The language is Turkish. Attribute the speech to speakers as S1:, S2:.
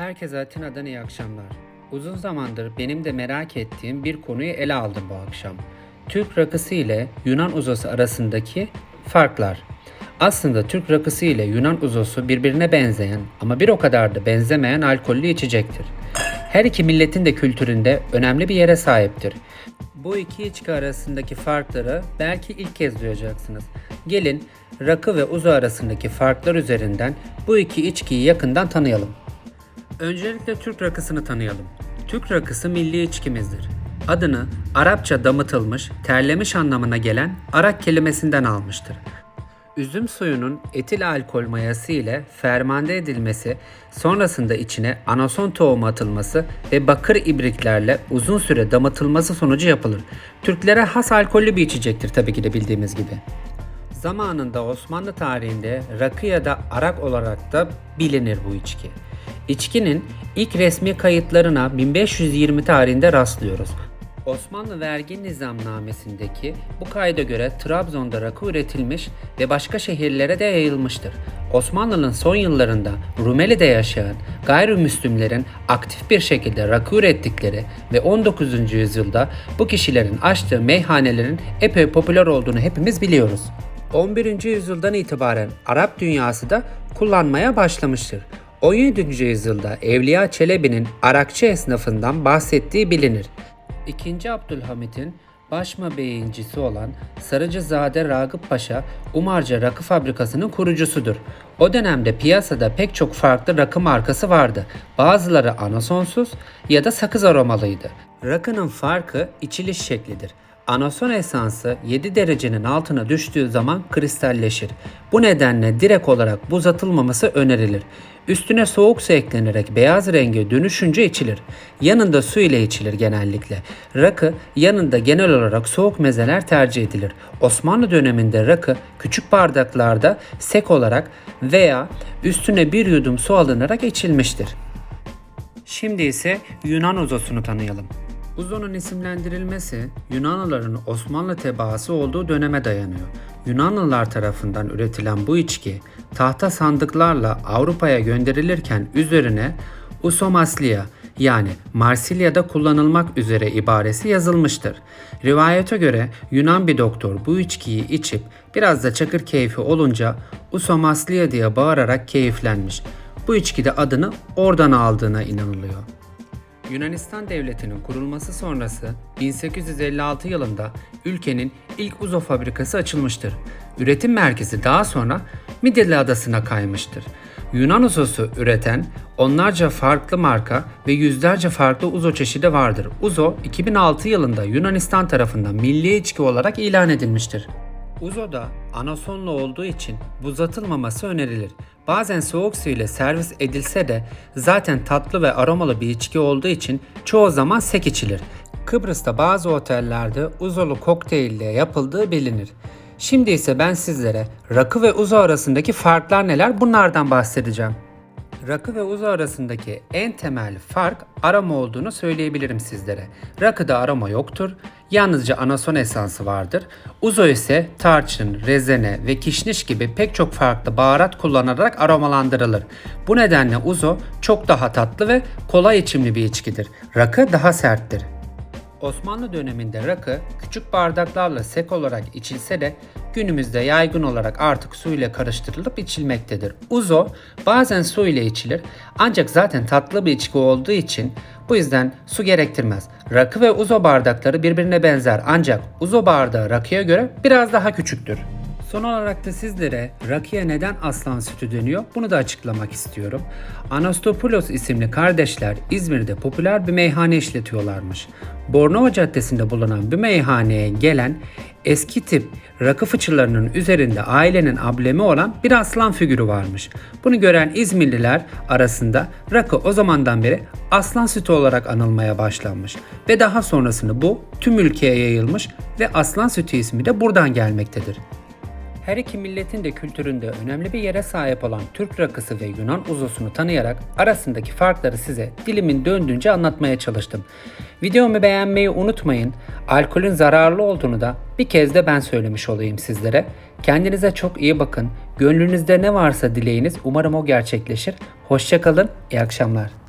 S1: Herkese Atina'dan iyi akşamlar. Uzun zamandır benim de merak ettiğim bir konuyu ele aldım bu akşam. Türk rakısı ile Yunan uzosu arasındaki farklar. Aslında Türk rakısı ile Yunan uzosu birbirine benzeyen ama bir o kadar da benzemeyen alkollü içecektir. Her iki milletin de kültüründe önemli bir yere sahiptir. Bu iki içki arasındaki farkları belki ilk kez duyacaksınız. Gelin rakı ve uzo arasındaki farklar üzerinden bu iki içkiyi yakından tanıyalım. Öncelikle Türk rakısını tanıyalım. Türk rakısı milli içkimizdir. Adını Arapça damıtılmış, terlemiş anlamına gelen arak kelimesinden almıştır. Üzüm suyunun etil alkol mayası ile fermante edilmesi, sonrasında içine anason tohumu atılması ve bakır ibriklerle uzun süre damıtılması sonucu yapılır. Türklere has alkollü bir içecektir tabii ki de bildiğimiz gibi. Zamanında Osmanlı tarihinde rakı ya da arak olarak da bilinir bu içki. İçkinin ilk resmi kayıtlarına 1520 tarihinde rastlıyoruz. Osmanlı vergi nizamnamesindeki bu kayda göre Trabzon'da rakı üretilmiş ve başka şehirlere de yayılmıştır. Osmanlı'nın son yıllarında Rumeli'de yaşayan gayrimüslimlerin aktif bir şekilde rakı ürettikleri ve 19. yüzyılda bu kişilerin açtığı meyhanelerin epey popüler olduğunu hepimiz biliyoruz. 11. yüzyıldan itibaren Arap dünyası da kullanmaya başlamıştır. 17. yüzyılda Evliya Çelebi'nin Arakçı esnafından bahsettiği bilinir. 2. Abdülhamit'in başma beyincisi olan Sarıcızade Ragıp Paşa Umarca Rakı Fabrikası'nın kurucusudur. O dönemde piyasada pek çok farklı rakı markası vardı. Bazıları anasonsuz ya da sakız aromalıydı. Rakının farkı içiliş şeklidir. Anason esansı 7 derecenin altına düştüğü zaman kristalleşir. Bu nedenle direkt olarak buz atılmaması önerilir. Üstüne soğuk su eklenerek beyaz renge dönüşünce içilir. Yanında su ile içilir genellikle. Rakı yanında genel olarak soğuk mezeler tercih edilir. Osmanlı döneminde rakı küçük bardaklarda sek olarak veya üstüne bir yudum su alınarak içilmiştir. Şimdi ise Yunan uzosunu tanıyalım. Uzonun isimlendirilmesi Yunanlıların Osmanlı tebaası olduğu döneme dayanıyor. Yunanlılar tarafından üretilen bu içki tahta sandıklarla Avrupa'ya gönderilirken üzerine Usomaslia yani Marsilya'da kullanılmak üzere ibaresi yazılmıştır. Rivayete göre Yunan bir doktor bu içkiyi içip biraz da çakır keyfi olunca Usomaslia diye bağırarak keyiflenmiş. Bu içkide adını oradan aldığına inanılıyor. Yunanistan Devleti'nin kurulması sonrası 1856 yılında ülkenin ilk uzo fabrikası açılmıştır. Üretim merkezi daha sonra Midilli Adası'na kaymıştır. Yunan uzosu üreten onlarca farklı marka ve yüzlerce farklı uzo çeşidi vardır. Uzo 2006 yılında Yunanistan tarafından milli içki olarak ilan edilmiştir. Uzo'da anasonlu olduğu için buz atılmaması önerilir. Bazen soğuk su ile servis edilse de zaten tatlı ve aromalı bir içki olduğu için çoğu zaman sek içilir. Kıbrıs'ta bazı otellerde uzolu kokteylle yapıldığı bilinir. Şimdi ise ben sizlere rakı ve uzo arasındaki farklar neler bunlardan bahsedeceğim. Rakı ve uzo arasındaki en temel fark aroma olduğunu söyleyebilirim sizlere. Rakıda aroma yoktur. Yalnızca anason esansı vardır. Uzo ise tarçın, rezene ve kişniş gibi pek çok farklı baharat kullanarak aromalandırılır. Bu nedenle uzo çok daha tatlı ve kolay içimli bir içkidir. Rakı daha serttir. Osmanlı döneminde rakı küçük bardaklarla sek olarak içilse de günümüzde yaygın olarak artık su ile karıştırılıp içilmektedir. Uzo bazen su ile içilir ancak zaten tatlı bir içki olduğu için bu yüzden su gerektirmez. Rakı ve uzo bardakları birbirine benzer ancak uzo bardağı rakıya göre biraz daha küçüktür. Son olarak da sizlere rakıya neden aslan sütü deniyor bunu da açıklamak istiyorum. Anastopoulos isimli kardeşler İzmir'de popüler bir meyhane işletiyorlarmış. Bornova Caddesi'nde bulunan bir meyhaneye gelen eski tip rakı fıçılarının üzerinde ailenin ablemi olan bir aslan figürü varmış. Bunu gören İzmirliler arasında rakı o zamandan beri aslan sütü olarak anılmaya başlanmış. Ve daha sonrasında bu tüm ülkeye yayılmış ve aslan sütü ismi de buradan gelmektedir. Her iki milletin de kültüründe önemli bir yere sahip olan Türk rakısı ve Yunan uzosunu tanıyarak arasındaki farkları size dilimin döndüğünce anlatmaya çalıştım. Videomu beğenmeyi unutmayın. Alkolün zararlı olduğunu da bir kez de ben söylemiş olayım sizlere. Kendinize çok iyi bakın. Gönlünüzde ne varsa dileğiniz umarım o gerçekleşir. Hoşçakalın, iyi akşamlar.